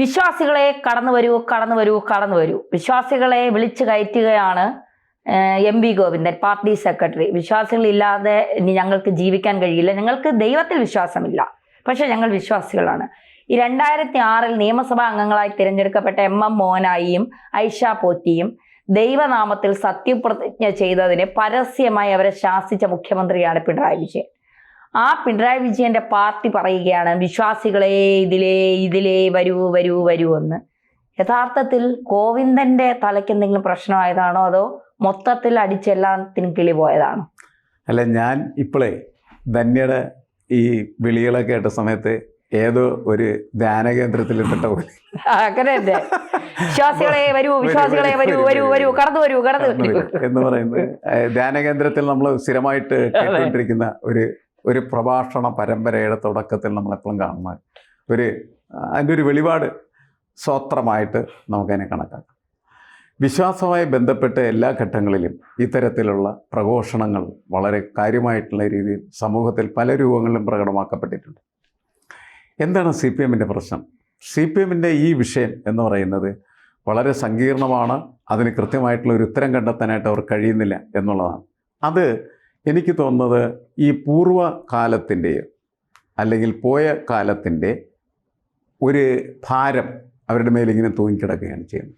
വിശ്വാസികളെ കടന്നു വരൂ കടന്നു വരൂ കടന്നു വരൂ. വിശ്വാസികളെ വിളിച്ചു കയറ്റുകയാണ് M V Govindan party secretary. വിശ്വാസികളില്ലാതെ ഇനി ഞങ്ങൾക്ക് ജീവിക്കാൻ കഴിയില്ല. ഞങ്ങൾക്ക് ദൈവത്തിൽ വിശ്വാസമില്ല. പക്ഷെ ഞങ്ങൾ വിശ്വാസികളാണ്. ഈ രണ്ടായിരത്തി ആറിൽ നിയമസഭാ അംഗങ്ങളായി തിരഞ്ഞെടുക്കപ്പെട്ട എം എം മോഹനായിയും ഐഷ പോറ്റിയും ദൈവനാമത്തിൽ സത്യപ്രതിജ്ഞ ചെയ്തതിന് പരസ്യമായി അവരെ ശാസിച്ച മുഖ്യമന്ത്രിയാണ് പിണറായി വിജയൻ. ആ പിണറായി വിജയന്റെ പാർട്ടി പറയുകയാണ് വിശ്വാസികളെ ഇതിലേ ഇതിലേ വരൂ വരൂ വരൂ എന്ന്. യഥാർത്ഥത്തിൽ ഗോവിന്ദന്റെ തലയ്ക്ക് എന്തെങ്കിലും പ്രശ്നമായതാണോ അതോ മൊത്തത്തിൽ അടിച്ചെല്ലാത്തിനും കിളി പോയതാണോ? അല്ല ഞാൻ ഇപ്പോഴേ ധന്യയുടെ ഈ വിളികളൊക്കെ കേട്ട സമയത്ത് ഏതോ ഒരു ധ്യാന കേന്ദ്രത്തിൽ ഇട്ടിട്ട പോലെ. അങ്ങനെയല്ലേ? വിശ്വാസികളെ വരൂ വിശ്വാസികളെ വരൂ വരൂ വരൂ കടന്നു വരൂ കടന്നു വരൂ എന്ന് പറയുന്നത് ധ്യാന കേന്ദ്രത്തിൽ നമ്മൾ സ്ഥിരമായിട്ട് കേട്ടുകൊണ്ടിരിക്കുന്ന ഒരു ഒരു പ്രഭാഷണ പരമ്പരയുടെ തുടക്കത്തിൽ നമ്മൾ എപ്പോഴും കാണുന്ന ഒരു അതിന്റെ ഒരു വെളിപാട് സ്വത്രമായിട്ട് നമുക്കതിനെ കണക്കാക്കാം. വിശ്വാസവുമായി ബന്ധപ്പെട്ട എല്ലാ ഘട്ടങ്ങളിലും ഇത്തരത്തിലുള്ള പ്രഘോഷണങ്ങൾ വളരെ കാര്യമായിട്ടുള്ള രീതിയിൽ സമൂഹത്തിൽ പല രൂപങ്ങളിലും പ്രകടമാക്കപ്പെട്ടിട്ടുണ്ട്. എന്താണ് സി പി എമ്മിന്റെ പ്രശ്നം? സി പി എമ്മിന്റെ ഈ വിഷയം എന്ന് പറയുന്നത് വളരെ സങ്കീർണമാണ് അതിന് കൃത്യമായിട്ടുള്ള ഒരു ഉത്തരം കണ്ടെത്താനായിട്ട് അവർ കഴിയുന്നില്ല എന്നുള്ളതാണ്. അത് എനിക്ക് തോന്നുന്നത് ഈ പൂർവകാലത്തിന്റെ അല്ലെങ്കിൽ പോയ കാലത്തിന്റെ ഒരു ഭാരം അവരുടെ മേലിങ്ങനെ തൂങ്ങിക്കിടക്കുകയാണ് ചെയ്യുന്നത്.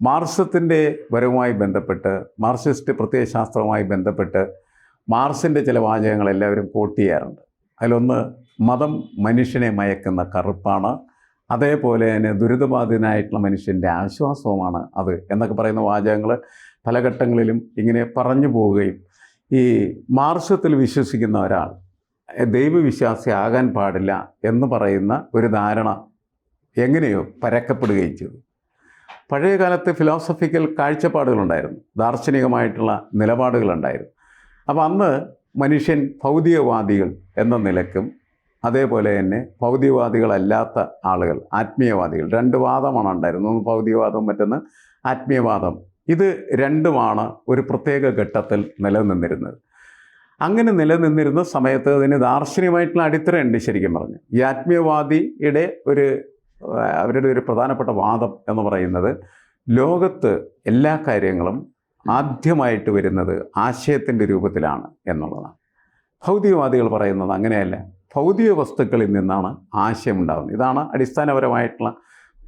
മാർസത്തിന്റെ വരവുമായി ബന്ധപ്പെട്ട് മാർസിസ്റ്റ് പ്രത്യയശാസ്ത്രവുമായി ബന്ധപ്പെട്ട് മാർസിന്റെ ചില വാചകങ്ങൾ എല്ലാവരും കോട്ട് ചെയ്യാറുണ്ട്. അതിലൊന്ന് മതം മനുഷ്യനെ മയക്കുന്ന കറുപ്പാണ് അതേപോലെ തന്നെ ദുരിതബാധിതനായിട്ടുള്ള മനുഷ്യന്റെ ആശ്വാസവുമാണ് അത് എന്നൊക്കെ പറയുന്ന വാചകങ്ങൾ പല ഘട്ടങ്ങളിലും ഇങ്ങനെ പറഞ്ഞു പോവുകയും ഈ മാർഷത്തിൽ വിശ്വസിക്കുന്ന ഒരാൾ ദൈവവിശ്വാസി ആകാൻ പാടില്ല എന്ന് പറയുന്ന ഒരു ധാരണ എങ്ങനെയോ പരക്കപ്പെടുകയും ചെയ്തു. പഴയ കാലത്ത് ഫിലോസഫിക്കൽ കാഴ്ചപ്പാടുകളുണ്ടായിരുന്നു ദാർശനികമായിട്ടുള്ള നിലപാടുകളുണ്ടായിരുന്നു. അപ്പോൾ അന്ന് മനുഷ്യൻ ഭൗതികവാദികൾ എന്ന നിലക്കും അതേപോലെ തന്നെ ഭൗതികവാദികളല്ലാത്ത ആളുകൾ ആത്മീയവാദികൾ രണ്ട് വാദമാണ് ഉണ്ടായിരുന്നത്. ഒന്ന് ഭൗതികവാദം മറ്റൊന്ന് ആത്മീയവാദം ഇത് രണ്ടുമാണ് ഒരു പ്രത്യേക ഘട്ടത്തിൽ നിലനിന്നിരുന്നത്. അങ്ങനെ നിലനിന്നിരുന്ന സമയത്ത് അതിന് ദാർശനികമായിട്ടുള്ള അടിത്തറയുണ്ട് ശരിക്കും പറഞ്ഞു ഈ ആത്മീയവാദിയുടെ ഒരു അവരുടെ ഒരു പ്രധാനപ്പെട്ട വാദം എന്ന് പറയുന്നത് ലോകത്ത് എല്ലാ കാര്യങ്ങളും ആദ്യമായിട്ട് വരുന്നത് ആശയത്തിന്റെ രൂപത്തിലാണ് എന്നുള്ളതാണ്. ഭൗതികവാദികൾ പറയുന്നത് അങ്ങനെയല്ല. ഭൗതിക വസ്തുക്കളിൽ നിന്നാണ് ആശയം ഉണ്ടാകുന്നത്. ഇതാണ് അടിസ്ഥാനപരമായിട്ടുള്ള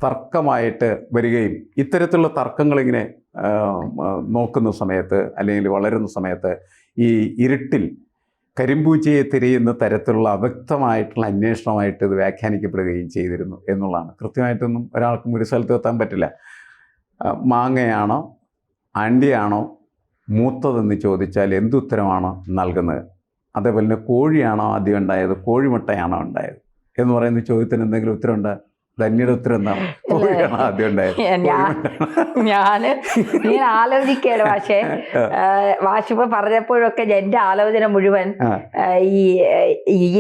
തർക്കമായിട്ട് വരികയും ഇത്തരത്തിലുള്ള തർക്കങ്ങളിങ്ങനെ നോക്കുന്ന സമയത്ത് അല്ലെങ്കിൽ വളരുന്ന സമയത്ത് ഈ ഇരുട്ടിൽ കരിമ്പൂച്ചയെ തിരയുന്ന തരത്തിലുള്ള അവ്യക്തമായിട്ടുള്ള അന്വേഷണമായിട്ട് ഇത് വ്യാഖ്യാനിക്കപ്പെടുകയും ചെയ്തിരുന്നു എന്നുള്ളതാണ്. കൃത്യമായിട്ടൊന്നും ഒരാൾക്കും ഒരു സ്ഥലത്ത് എത്താൻ പറ്റില്ല. മാങ്ങയാണോ ആണ്ടിയാണോ മൂത്തതെന്ന് ചോദിച്ചാൽ എന്തുത്തരമാണോ നൽകുന്നത്? അതേപോലെ തന്നെ കോഴിയാണോ ആദ്യം ഉണ്ടായത് കോഴിമുട്ടയാണോ ഉണ്ടായത് എന്ന് പറയുന്ന ചോദ്യത്തിന് എന്തെങ്കിലും ഉത്തരമുണ്ട്? ധന്യയുടെ ഉത്തരം എന്താണ് കോഴിയാണോ ആദ്യം ഉണ്ടായത്? ഞാൻ ഞാൻ ആലോചിക്കുകയാണ് പക്ഷേ വാശിപ്പ് പറഞ്ഞപ്പോഴൊക്കെ എന്റെ ആലോചന മുഴുവൻ ഈ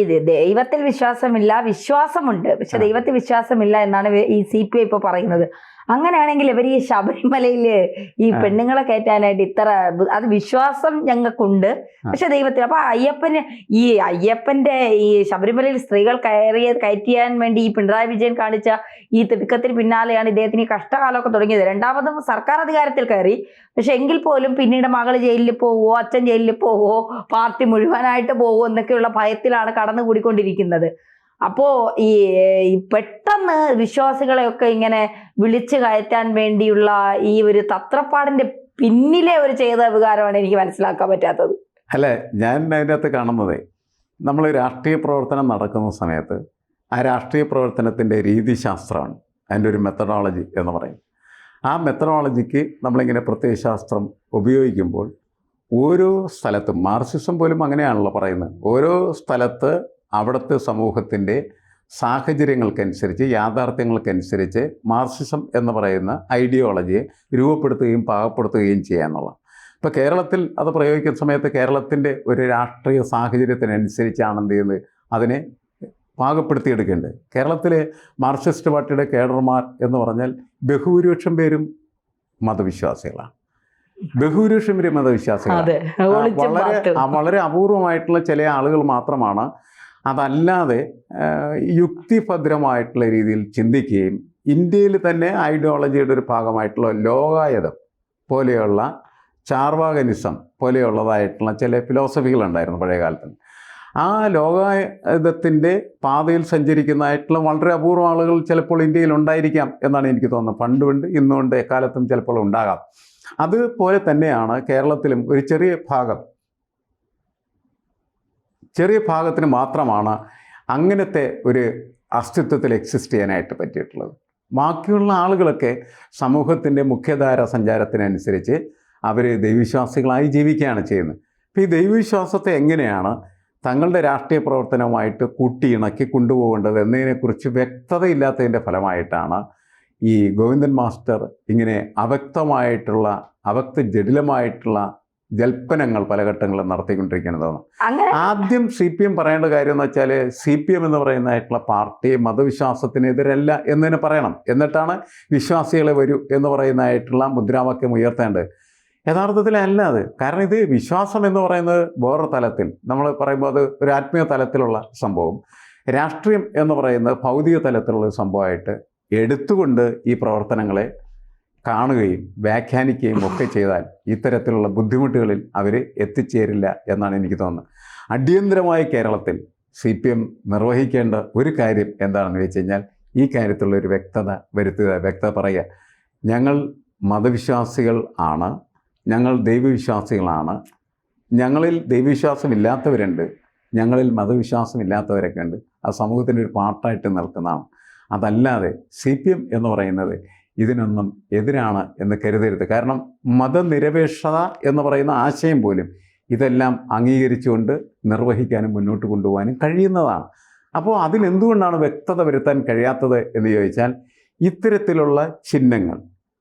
ഇത് ദൈവത്തിൽ വിശ്വാസമില്ല വിശ്വാസമുണ്ട്. പക്ഷെ ദൈവത്തിൽ വിശ്വാസമില്ല എന്നാണ് ഈ സി പി ഐ ഇപ്പൊ പറയുന്നത്. അങ്ങനെയാണെങ്കിൽ ഇവർ ഈ ശബരിമലയിൽ ഈ. പെണ്ണുങ്ങളെ കയറ്റാനായിട്ട് ഇത്ര അത് വിശ്വാസം ഞങ്ങൾക്കുണ്ട്. പക്ഷെ ദൈവത്തിൽ അപ്പൊ അയ്യപ്പന് ഈ അയ്യപ്പന്റെ ഈ ശബരിമലയിൽ സ്ത്രീകൾ കയറിയ കയറ്റിയാൻ വേണ്ടി ഈ പിണറായി വിജയൻ കാണിച്ച ഈ തിടുക്കത്തിന് പിന്നാലെയാണ് ഇദ്ദേഹത്തിന് ഈ കഷ്ടകാലമൊക്കെ തുടങ്ങിയത്. രണ്ടാമതും സർക്കാർ അധികാരത്തിൽ കയറി. പക്ഷെ എങ്കിൽ പോലും പിന്നീട് മകൾ ജയിലിൽ പോവോ അച്ഛൻ ജയിലിൽ പോവോ പാർട്ടി മുഴുവനായിട്ട് പോവോ എന്നൊക്കെയുള്ള ഭയത്തിലാണ് കടന്നുകൂടിക്കൊണ്ടിരിക്കുന്നത്. അപ്പോ ഈ ഈ പെട്ടെന്ന് വിശ്വാസികളെയൊക്കെ ഇങ്ങനെ വിളിച്ചു കയറ്റാൻ വേണ്ടിയുള്ള ഈ ഒരു തത്രപ്പാടിന്റെ പിന്നിലെ ഒരു ചെയ്ത വികാരമാണ് എനിക്ക് മനസ്സിലാക്കാൻ പറ്റാത്തത്. അല്ല? ഞാൻ അതിനകത്ത് കാണുന്നത് നമ്മൾ രാഷ്ട്രീയ പ്രവർത്തനം നടക്കുന്ന സമയത്ത് ആ രാഷ്ട്രീയ പ്രവർത്തനത്തിന്റെ രീതിശാസ്ത്രമാണ് അതിന്റെ ഒരു മെത്തഡോളജി എന്ന് പറയും. ആ മെത്തഡോളജിക്ക് നമ്മളിങ്ങനെ പ്രത്യയശാസ്ത്രം ഉപയോഗിക്കുമ്പോൾ ഓരോ സ്ഥലത്തും മാർസിസം പോലും അങ്ങനെയാണല്ലോ പറയുന്നത്. ഓരോ സ്ഥലത്ത് അവിടുത്തെ സമൂഹത്തിന്റെ സാഹചര്യങ്ങൾക്കനുസരിച്ച് യാഥാർത്ഥ്യങ്ങൾക്കനുസരിച്ച് മാർസിസം എന്ന് പറയുന്ന ഐഡിയോളജിയെ രൂപപ്പെടുത്തുകയും പാകപ്പെടുത്തുകയും ചെയ്യുക എന്നുള്ളതാണ്. ഇപ്പോൾ കേരളത്തിൽ അത് പ്രയോഗിക്കുന്ന സമയത്ത് കേരളത്തിന്റെ ഒരു രാഷ്ട്രീയ സാഹചര്യത്തിനനുസരിച്ചാണ് എന്ത് ചെയ്യുന്നത്? അതിനെ പാകപ്പെടുത്തിയെടുക്കേണ്ടത്. കേരളത്തിലെ മാർക്സിസ്റ്റ് പാർട്ടിയുടെ കേഡർമാർ എന്ന് പറഞ്ഞാൽ ബഹുഭൂരിപക്ഷം പേരും മതവിശ്വാസികളാണ്. ബഹുഭൂരിപക്ഷം പേരും മതവിശ്വാസികളാണ്. വളരെ വളരെ അപൂർവമായിട്ടുള്ള ചില ആളുകൾ മാത്രമാണ് അതല്ലാതെ യുക്തിഭദ്രമായിട്ടുള്ള രീതിയിൽ ചിന്തിക്കുകയും ഇന്ത്യയിൽ തന്നെ ഐഡിയോളജിയുടെ ഒരു ഭാഗമായിട്ടുള്ള ലോകായതം പോലെയുള്ള ചാർവാകനിസം പോലെയുള്ളതായിട്ടുള്ള ചില ഫിലോസഫികളുണ്ടായിരുന്നു പഴയ കാലത്ത് ആ ലോകായതത്തിന്റെ പാതയിൽ സഞ്ചരിക്കുന്നതായിട്ടുള്ള വളരെ അപൂർവ ആളുകൾ ചിലപ്പോൾ ഇന്ത്യയിൽ ഉണ്ടായിരിക്കാം എന്നാണ് എനിക്ക് തോന്നുന്നത്. പണ്ടുണ്ട് ഇന്നുണ്ട് എക്കാലത്തും ചിലപ്പോൾ ഉണ്ടാകാം. അതുപോലെ തന്നെയാണ് കേരളത്തിലും ഒരു ചെറിയ ഭാഗം ചെറിയ ഭാഗത്തിന് മാത്രമാണ് അങ്ങനത്തെ ഒരു അസ്തിത്വത്തിൽ എക്സിസ്റ്റ് ചെയ്യാനായിട്ട് പറ്റിയിട്ടുള്ളത്. ബാക്കിയുള്ള ആളുകളൊക്കെ സമൂഹത്തിന്റെ മുഖ്യധാര സഞ്ചാരത്തിനനുസരിച്ച് അവർ ദൈവവിശ്വാസികളായി ജീവിക്കുകയാണ് ചെയ്യുന്നത്. അപ്പോൾ ഈ ദൈവവിശ്വാസത്തെ എങ്ങനെയാണ് തങ്ങളുടെ രാഷ്ട്രീയ പ്രവർത്തനവുമായിട്ട് കൂട്ടിയിണക്കി കൊണ്ടുപോകേണ്ടത് എന്നതിനെക്കുറിച്ച് വ്യക്തതയില്ലാത്തതിന്റെ ഫലമായിട്ടാണ് ഈ ഗോവിന്ദൻ മാസ്റ്റർ ഇങ്ങനെ അവ്യക്തമായിട്ടുള്ള അവക്ത ജടിലമായിട്ടുള്ള ജൽപ്പനങ്ങൾ പല ഘട്ടങ്ങളും നടത്തിക്കൊണ്ടിരിക്കുന്നതാണ് ആദ്യം സി പി എം പറയേണ്ട കാര്യം എന്ന് വെച്ചാൽ സി പി എം എന്ന് പറയുന്നതായിട്ടുള്ള പാർട്ടി മതവിശ്വാസത്തിനെതിരല്ല എന്ന് തന്നെ പറയണം. എന്നിട്ടാണ് വിശ്വാസികളെ വരൂ എന്ന് പറയുന്നതായിട്ടുള്ള മുദ്രാവാക്യം ഉയർത്തേണ്ടത്. യഥാർത്ഥത്തിൽ അല്ല അത്. കാരണം ഇത് വിശ്വാസം എന്ന് പറയുന്നത് വേറൊരു തലത്തിൽ നമ്മൾ പറയുമ്പോൾ അത് ഒരു ആത്മീയ തലത്തിലുള്ള സംഭവം. രാഷ്ട്രീയം എന്ന് പറയുന്നത് ഭൗതിക തലത്തിലുള്ള ഒരു സംഭവമായിട്ട് എടുത്തുകൊണ്ട് ഈ പ്രവർത്തനങ്ങളെ കാണുകയും വ്യാഖ്യാനിക്കുകയും ഒക്കെ ചെയ്താൽ ഇത്തരത്തിലുള്ള ബുദ്ധിമുട്ടുകളിൽ അവർ എത്തിച്ചേരില്ല എന്നാണ് എനിക്ക് തോന്നുന്നത്. അടിയന്തരമായ കേരളത്തിൽ സി പി എം നിർവഹിക്കേണ്ട ഒരു കാര്യം എന്താണെന്ന് വെച്ച് കഴിഞ്ഞാൽ ഈ കാര്യത്തിലുള്ള ഒരു വ്യക്തത വരുത്തുക വ്യക്തത പറയുക. ഞങ്ങൾ മതവിശ്വാസികൾ ആണ് ഞങ്ങൾ ദൈവവിശ്വാസികളാണ് ഞങ്ങളിൽ ദൈവവിശ്വാസമില്ലാത്തവരുണ്ട് ഞങ്ങളിൽ മതവിശ്വാസമില്ലാത്തവരൊക്കെ ഉണ്ട്. ആ സമൂഹത്തിന്റെ ഒരു പാർട്ടായിട്ട് നിൽക്കുന്നതാണ്. അതല്ലാതെ സി പി എം എന്ന് പറയുന്നത് ഇതിനൊന്നും എതിരാണ് എന്ന് കരുതരുത്. കാരണം മതനിരപേക്ഷത എന്ന് പറയുന്ന ആശയം പോലും ഇതെല്ലാം അംഗീകരിച്ചുകൊണ്ട് നിർവഹിക്കാനും മുന്നോട്ട് കൊണ്ടുപോകാനും കഴിയുന്നതാണ്. അപ്പോൾ അതിലെന്തുകൊണ്ടാണ് വ്യക്തത വരുത്താൻ കഴിയാത്തത് എന്ന് ചോദിച്ചാൽ ഇത്തരത്തിലുള്ള ചിഹ്നങ്ങൾ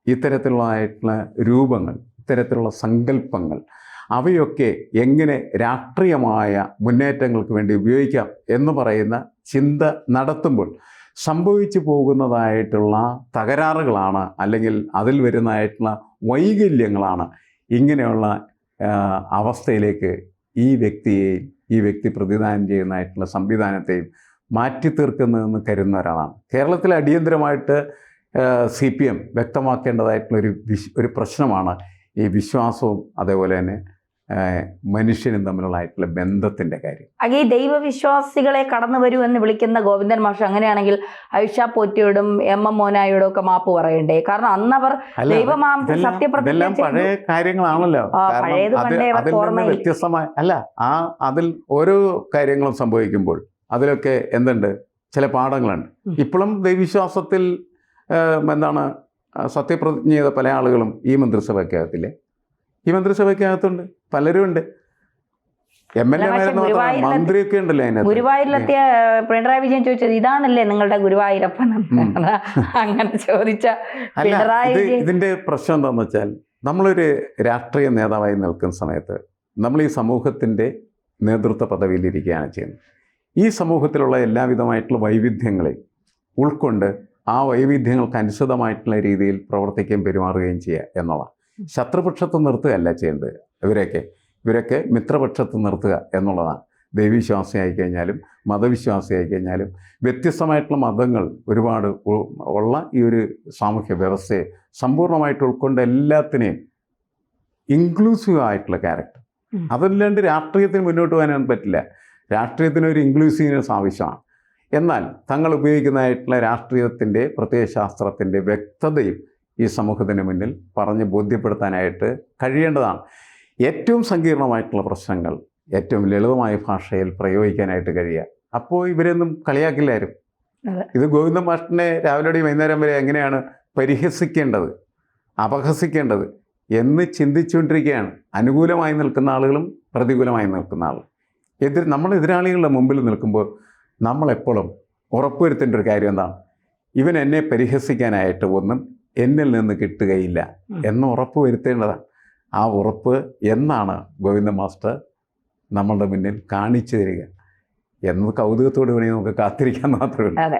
ഇത്തരത്തിലുള്ളതായിട്ടുള്ള രൂപങ്ങൾ ഇത്തരത്തിലുള്ള സങ്കല്പങ്ങൾ അവയൊക്കെ എങ്ങനെ രാഷ്ട്രീയമായ മുന്നേറ്റങ്ങൾക്ക് വേണ്ടി ഉപയോഗിക്കാം എന്ന് പറയുന്ന ചിന്ത നടത്തുമ്പോൾ സംഭവിച്ചു പോകുന്നതായിട്ടുള്ള തകരാറുകളാണ് അല്ലെങ്കിൽ അതിൽ വരുന്നതായിട്ടുള്ള വൈകല്യങ്ങളാണ് ഇങ്ങനെയുള്ള അവസ്ഥയിലേക്ക് ഈ വ്യക്തിയെയും ഈ വ്യക്തി പ്രതിദാനം ചെയ്യുന്നതായിട്ടുള്ള സംവിധാനത്തെയും മാറ്റി തീർക്കുന്നതെന്ന് കരുതുന്ന ഒരാളാണ്. കേരളത്തിൽ അടിയന്തരമായിട്ട് സി പി എം വ്യക്തമാക്കേണ്ടതായിട്ടുള്ള ഒരു വിശ് ഒരു പ്രശ്നമാണ് ഈ വിശ്വാസവും അതേപോലെ തന്നെ മനുഷ്യനും തമ്മിലുള്ളതായിട്ടുള്ള ബന്ധത്തിന്റെ കാര്യം. ഈ ദൈവവിശ്വാസികളെ കടന്നു വരൂ എന്ന് വിളിക്കുന്ന ഗോവിന്ദൻ മാഷ് അങ്ങനെയാണെങ്കിൽ ഐഷ പോറ്റിയോടും എം എം മോനായോടും ഒക്കെ മാപ്പ് പറയണ്ടേ? കാരണം അന്ന് അവർ ദൈവമാംസം സത്യപ്രതിജ്ഞ ഇതെല്ലാം പഴയ കാര്യങ്ങളാണല്ലോ. വ്യത്യസ്തമായ അല്ല ആ അതിൽ ഓരോ കാര്യങ്ങളും സംഭവിക്കുമ്പോൾ അതിലൊക്കെ എന്തുണ്ട്? ചില പാഠങ്ങളുണ്ട്. ഇപ്പോഴും ദൈവവിശ്വാസത്തിൽ എന്താണ് സത്യപ്രതിജ്ഞ ചെയ്ത പല ആളുകളും ഈ മന്ത്രിസഭയ്ക്കകത്തില്ലേ? ഈ മന്ത്രിസഭയ്ക്കകത്തുണ്ട്. പലരും ഉണ്ട് എം എൽ ഗുരുവായൂരിലെ- മന്ത്രിയൊക്കെ ഉണ്ടല്ലോ അതിനകത്ത്? ഗുരുവായൂരിലെത്തിയ പിണറായി വിജയൻ ചോദിച്ചത് ഇതാണല്ലേ നിങ്ങളുടെ ഗുരുവായൂരപ്പൻ അങ്ങനെ ചോദിച്ച ഇതിന്റെ പ്രശ്നം എന്താണെന്ന് വെച്ചാൽ നമ്മളൊരു രാഷ്ട്രീയ നേതാവായി നിൽക്കുന്ന സമയത്ത് നമ്മൾ ഈ സമൂഹത്തിന്റെ നേതൃത്വ പദവിയിലിരിക്കുകയാണ് ചെയ്യുന്നത്. ഈ സമൂഹത്തിലുള്ള എല്ലാവിധമായിട്ടുള്ള വൈവിധ്യങ്ങളെ ഉൾക്കൊണ്ട് ആ വൈവിധ്യങ്ങൾക്ക് അനുസൃതമായിട്ടുള്ള രീതിയിൽ പ്രവർത്തിക്കുകയും പെരുമാറുകയും ചെയ്യുക എന്നുള്ളതാണ്. ശത്രുപക്ഷത്ത് നിർത്തുകയല്ല ചെയ്യേണ്ടത്. ഇവരെയൊക്കെ ഇവരൊക്കെ മിത്രപക്ഷത്ത് നിർത്തുക എന്നുള്ളതാണ്. ദൈവവിശ്വാസിയായി കഴിഞ്ഞാലും മതവിശ്വാസിയായി കഴിഞ്ഞാലും വ്യത്യസ്തമായിട്ടുള്ള മതങ്ങൾ ഒരുപാട് ഉള്ള ഈ ഒരു സാമൂഹ്യ വ്യവസ്ഥയെ സമ്പൂർണമായിട്ട് ഉൾക്കൊണ്ട് എല്ലാത്തിനെയും ഇൻക്ലൂസീവ് ആയിട്ടുള്ള ക്യാരക്ടർ. അതല്ലാണ്ട് രാഷ്ട്രീയത്തിന് മുന്നോട്ട് പോകാനൊന്നും പറ്റില്ല. രാഷ്ട്രീയത്തിന് ഒരു ഇൻക്ലൂസീവ്നെസ് ആവശ്യമാണ്. എന്നാൽ തങ്ങൾ ഉപയോഗിക്കുന്നതായിട്ടുള്ള രാഷ്ട്രീയത്തിന്റെ പ്രത്യയശാസ്ത്രത്തിന്റെ വ്യക്തതയും ഈ സമൂഹത്തിന് മുന്നിൽ പറഞ്ഞ് ബോധ്യപ്പെടുത്താനായിട്ട് കഴിയേണ്ടതാണ്. ഏറ്റവും സങ്കീർണമായിട്ടുള്ള പ്രശ്നങ്ങൾ ഏറ്റവും ലളിതമായ ഭാഷയിൽ പ്രയോഗിക്കാനായിട്ട് കഴിയുക. അപ്പോൾ ഇവരൊന്നും കളിയാക്കില്ലാരും. ഇത് ഗോവിന്ദ മാഷ്ടനെ രാവിലെയും വൈകുന്നേരം വരെ എങ്ങനെയാണ് പരിഹസിക്കേണ്ടത് അപഹസിക്കേണ്ടത് എന്ന് ചിന്തിച്ചുകൊണ്ടിരിക്കുകയാണ്. അനുകൂലമായി നിൽക്കുന്ന ആളുകളും പ്രതികൂലമായി നിൽക്കുന്ന ആളും. എതിർ നമ്മൾ എതിരാളികളുടെ മുമ്പിൽ നിൽക്കുമ്പോൾ നമ്മളെപ്പോഴും ഉറപ്പുവരുത്തേണ്ട ഒരു കാര്യം എന്താണ്? ഇവൻ എന്നെ പരിഹസിക്കാനായിട്ട് ഒന്നും എന്നിൽ നിന്ന് കിട്ടുകയില്ല എന്ന ഉറപ്പ് വരുത്തേണ്ടതാണ്. ആ ഉറപ്പ് എന്നാണ് ഗോവിന്ദ മാസ്റ്റർ നമ്മളുടെ മുന്നിൽ കാണിച്ചു തരിക. എന്ന് കൗതുകത്തോട് വേണമെങ്കിൽ നമുക്ക് കാത്തിരിക്കാൻ മാത്രമേ ഉള്ളൂ.